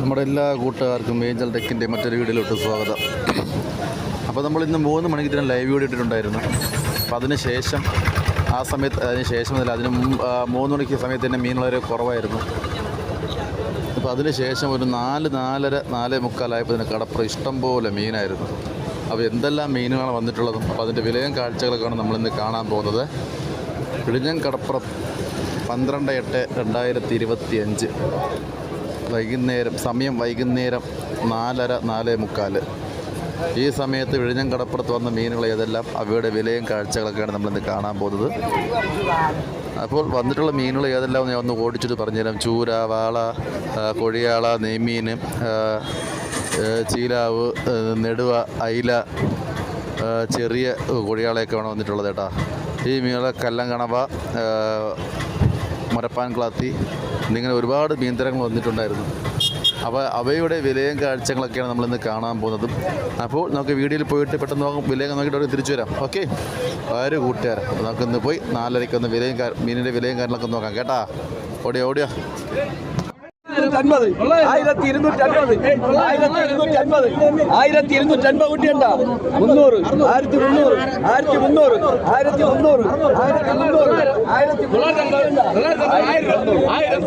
നമ്മുടെ എല്ലാ കൂട്ടുകാർക്കും ഏഞ്ചൽ ടെക്കിന്റെ മറ്റൊരു വീഡിയോയിലോട്ട് സ്വാഗതം. അപ്പോൾ നമ്മൾ ഇന്ന് മൂന്ന് മണിക്ക് തന്നെ ലൈവ് വീഡിയോ ഇട്ടിട്ടുണ്ടായിരുന്നു. അപ്പോൾ അതിന് ശേഷം ആ സമയത്ത് അതിന് ശേഷം മുതൽ അതിന് മൂന്ന് മണിക്ക് സമയത്ത് തന്നെ മീൻ വളരെ കുറവായിരുന്നു. അപ്പോൾ അതിന് ശേഷം ഒരു നാല് നാലര നാല് മുക്കാലായപ്പോൾ ഇതിന് കടപ്പുറം ഇഷ്ടം പോലെ മീനായിരുന്നു. അപ്പോൾ എന്തെല്ലാം മീനുകളാണ് വന്നിട്ടുള്ളതും അപ്പോൾ അതിന്റെ വിലയും കാഴ്ചകളൊക്കെയാണ് നമ്മളിന്ന് കാണാൻ പോകുന്നത്. ഇടിഞ്ഞൻ കടപ്പുറം പന്ത്രണ്ട് എട്ട് രണ്ടായിരത്തി ഇരുപത്തി അഞ്ച് വൈകുന്നേരം സമയം വൈകുന്നേരം നാലര നാല് മുക്കാൽ ഈ സമയത്ത് വിഴിഞ്ഞം കടപ്പുറത്ത് വന്ന മീനുകൾ ഏതെല്ലാം? അവയുടെ വിലയും കാഴ്ചകളൊക്കെയാണ് നമ്മളിന്ന് കാണാൻ പോകുന്നത്. അപ്പോൾ വന്നിട്ടുള്ള മീനുകൾ ഏതെല്ലാം ഞാൻ ഒന്ന് ഓടിച്ചിട്ട് പറഞ്ഞുതരാം. ചൂര വാള കൊഴിയാള നെയ്മീൻ ചീലാവ് നെടുവ അയില ചെറിയ കൊഴിയാളയൊക്കെയാണ് വന്നിട്ടുള്ളത് കേട്ടോ. ഈ മീനുകളെ കല്ലങ്കണവ മരപ്പാൻ ക്ലാത്തി. എന്നിങ്ങനെ ഒരുപാട് മീൻതരങ്ങൾ വന്നിട്ടുണ്ടായിരുന്നു. അപ്പോൾ അവയുടെ വിലയും കാഴ്ചകളൊക്കെയാണ് നമ്മളിന്ന് കാണാൻ പോകുന്നത്. അപ്പോൾ നമുക്ക് വീഡിയോയിൽ പോയിട്ട് പെട്ടെന്ന് നോക്കും. വിലയൊക്കെ നോക്കിയിട്ട് തിരിച്ചു വരാം. ഓക്കെ? ആര് കൂട്ടുകാരൻ. നമുക്കിന്ന് പോയി നാലരയ്ക്ക് ഒന്ന് വിലയും മീനിന്റെ വിലയും കാര്യങ്ങളൊക്കെ നോക്കാം. കേട്ടാ? ഓടിയോ ഓടിയോ. അൻപത്. ആയിരത്തി ഇരുന്നൂറ്റി അൻപത്. ആയിരത്തി ഇരുന്നൂറ്റി അൻപത്. ആയിരത്തി ഇരുന്നൂറ്റി അൻപത് കുട്ടിയുണ്ട? മുന്നൂറ്. ആയിരത്തി മുന്നൂറ് ആയിരത്തി മുന്നൂറ് ആയിരത്തി മുന്നൂറ് ആയിരത്തി മുന്നൂറ് ആയിരത്തി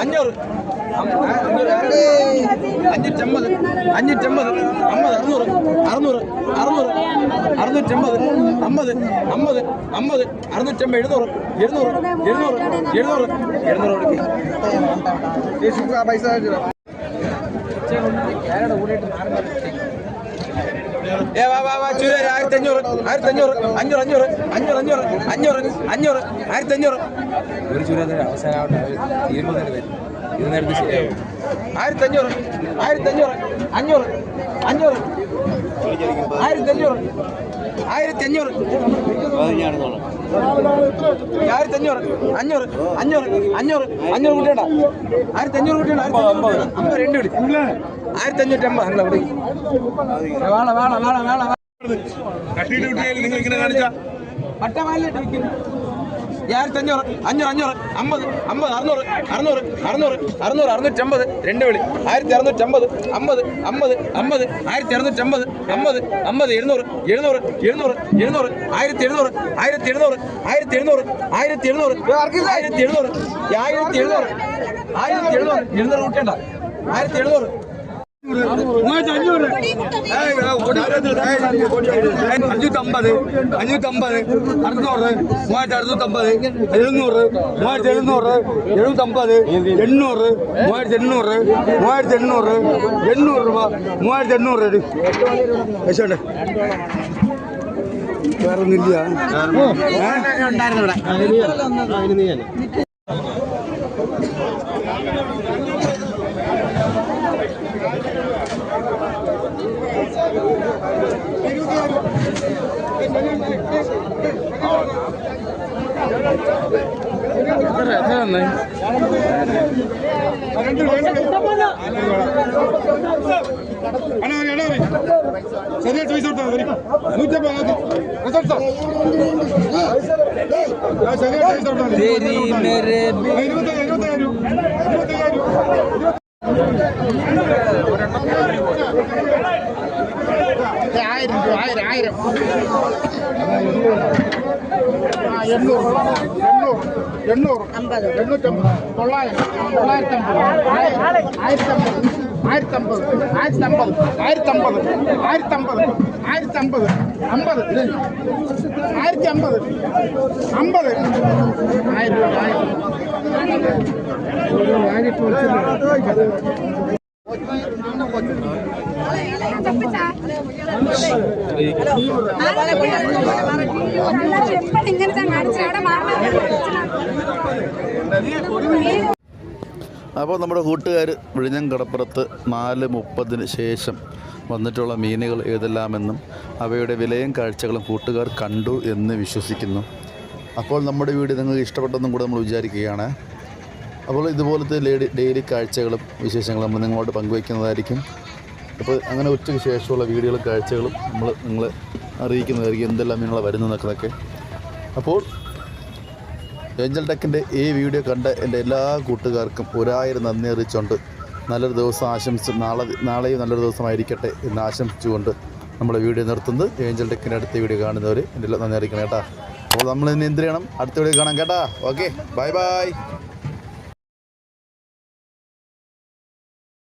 അഞ്ഞൂറ് അഞ്ഞൂറ്റമ്പത് അഞ്ഞൂറ്റമ്പത് അമ്പത് അറുന്നൂറ് അറുന്നൂറ് അറുന്നൂറ് അറുന്നൂറ്റമ്പത് അമ്പത് അമ്പത് അമ്പത് അറുന്നൂറ്റമ്പത് എഴുന്നൂറ് എഴുന്നൂറ് എഴുന്നൂറ് എഴുന്നൂറ് എഴുന്നൂറ് പൈസ ഏ വാ വാ വാ ആയിരത്തി അഞ്ഞൂറ് ആയിരത്തി അഞ്ഞൂറ് അഞ്ഞൂറ് അഞ്ഞൂറ് അഞ്ഞൂറ് അഞ്ഞൂറ് അഞ്ഞൂറ് അഞ്ഞൂറ് ആയിരത്തി അഞ്ഞൂറ് ഒരു ചുരം അവസാനമാവട്ടെ ഇത് നേരത്തെ ശരിയാവും. ആയിരത്തി അഞ്ഞൂറ് ആയിരത്തി അഞ്ഞൂറ് അഞ്ഞൂറ് അഞ്ഞൂറ്. ആയിരത്തി അഞ്ഞൂറ് ആയിരത്തി അഞ്ഞൂറ് ആയിരത്തി അഞ്ഞൂറ്. അഞ്ഞൂറ്. അഞ്ഞൂറ്. അഞ്ഞൂറ് അഞ്ഞൂറ് കുട്ടിയുണ്ട ആയിരത്തി അഞ്ഞൂറ് കുട്ടിയുണ്ട് ആയിരത്തി അഞ്ഞൂറ് അമ്പത് രണ്ട് പിടി ആയിരത്തി അഞ്ഞൂറ്റി അമ്പത് അങ്ങനെ അവിടെ വേള വേള വേള വേള കട്ടിയിട്ട് വിട്ടിയാൽ നിങ്ങൾ ഇങ്ങനെ കാണിച്ചാ പട്ടമാലിട്ട് വിൽക്കുന്നു ആയിരത്തി അഞ്ഞൂറ് അഞ്ഞൂറ് അഞ്ഞൂറ് അമ്പത് അമ്പത് അറുന്നൂറ് അറുന്നൂറ് അറുന്നൂറ് അറുന്നൂറ് അറുന്നൂറ്റമ്പത് രണ്ട് വിളി. ആയിരത്തി അറുന്നൂറ്റമ്പത് അമ്പത് അമ്പത് അമ്പത് ആയിരത്തി അറുന്നൂറ്റമ്പത് അമ്പത് അമ്പത് എഴുന്നൂറ് എഴുന്നൂറ് എഴുന്നൂറ് എഴുന്നൂറ് ആയിരത്തി എഴുന്നൂറ് ആയിരത്തി എഴുന്നൂറ് ആയിരത്തി എഴുന്നൂറ് ആയിരത്തി എഴുന്നൂറ് ആയിരത്തി എഴുന്നൂറ് ആയിരത്തി എഴുന്നൂറ് ആയിരത്തി എഴുന്നൂറ് എഴുന്നൂറ് കൂട്ടേണ്ട. ആയിരത്തി എഴുന്നൂറ് അഞ്ഞൂറ്റമ്പത് അഞ്ഞൂറ്റമ്പത് അറുന്നൂറ് മൂവായിരത്തി അറുന്നൂറ്റമ്പത് എഴുന്നൂറ് മൂവായിരത്തി എഴുന്നൂറ് എഴുപത്തമ്പത് എണ്ണൂറ് മൂവായിരത്തി എണ്ണൂറ് മൂവായിരത്തി എണ്ണൂറ് എണ്ണൂറ് രൂപ മൂവായിരത്തി എണ്ണൂറ് രൂപ പൈസ വേറെ ഒന്നുമില്ല ശരിയായിട്ട് പൈസ കൊടുത്താൽ മതി നൂറ്റമ്പത് ശരിയായിട്ട് പൈസ കൊടുത്താൽ മതി ഇരുപത്തയ്യായിരം ഇരുപത്തയ്യായിരം ഇരുപത്തയ്യായിരം ആയിരം രൂപ ആയിരം ആയിരം ആ എണ്ണൂറ് എണ്ണൂറ് എണ്ണൂറ് അമ്പത് എണ്ണൂറ്റമ്പത് തൊള്ളായിരം തൊള്ളായിരത്തമ്പത് ആയിരത്തമ്പത് ആയിരത്തമ്പത് ആയിരത്തമ്പത് ആയിരത്തമ്പത് ആയിരത്തമ്പത് ആയിരത്തമ്പത് അമ്പത് ആയിരത്തി അമ്പത് അമ്പത് ആയിരം രൂപ ആയിരം അപ്പോൾ നമ്മുടെ കൂട്ടുകാർ വിഴിഞ്ഞം കടപ്പുറത്ത് നാല് മുപ്പതിന് ശേഷം വന്നിട്ടുള്ള മീനുകൾ ഏതെല്ലാമെന്നും അവയുടെ വിലയും കാഴ്ചകളും കൂട്ടുകാർ കണ്ടു എന്ന് വിശ്വസിക്കുന്നു. അപ്പോൾ നമ്മുടെ വീഡിയോ നിങ്ങൾക്ക് ഇഷ്ടപ്പെട്ടെന്നും കൂടെ നമ്മൾ വിചാരിക്കുകയാണ്. അപ്പോൾ ഇതുപോലത്തെ ഡെയിലി കാഴ്ചകളും വിശേഷങ്ങളും നമ്മൾ നിങ്ങളോട് പങ്കുവയ്ക്കുന്നതായിരിക്കും. അപ്പോൾ അങ്ങനെ ഉച്ചയ്ക്ക് ശേഷമുള്ള വീഡിയോകളും കാഴ്ചകളും നമ്മൾ നിങ്ങളെ അറിയിക്കുന്നതായിരിക്കും എന്തെല്ലാം മീനുകൾ വരുന്നതെന്നൊക്കെ അപ്പോൾ ഏഞ്ചൽ ടെക്കിന്റെ ഈ വീഡിയോ കണ്ട എന്റെ എല്ലാ കൂട്ടുകാർക്കും ഒരായിരം നന്ദി അറിയിച്ചുകൊണ്ട് നല്ലൊരു ദിവസം ആശംസിച്ച് നാളെ നാളെയും നല്ലൊരു ദിവസമായിരിക്കട്ടെ എന്ന് ആശംസിച്ചുകൊണ്ട് നമ്മുടെ വീഡിയോ നിർത്തുന്നത് ഏഞ്ചൽ ടെക്കിന്റെ അടുത്ത വീഡിയോ കാണുന്നവർ എന്റെ നന്ദി അറിയിക്കണം കേട്ടോ. അപ്പോൾ നമ്മൾ ഇനി എന്ത് ചെയ്യണം? അടുത്ത വീഡിയോ കാണാം കേട്ടോ. ഓക്കെ. Bye bye.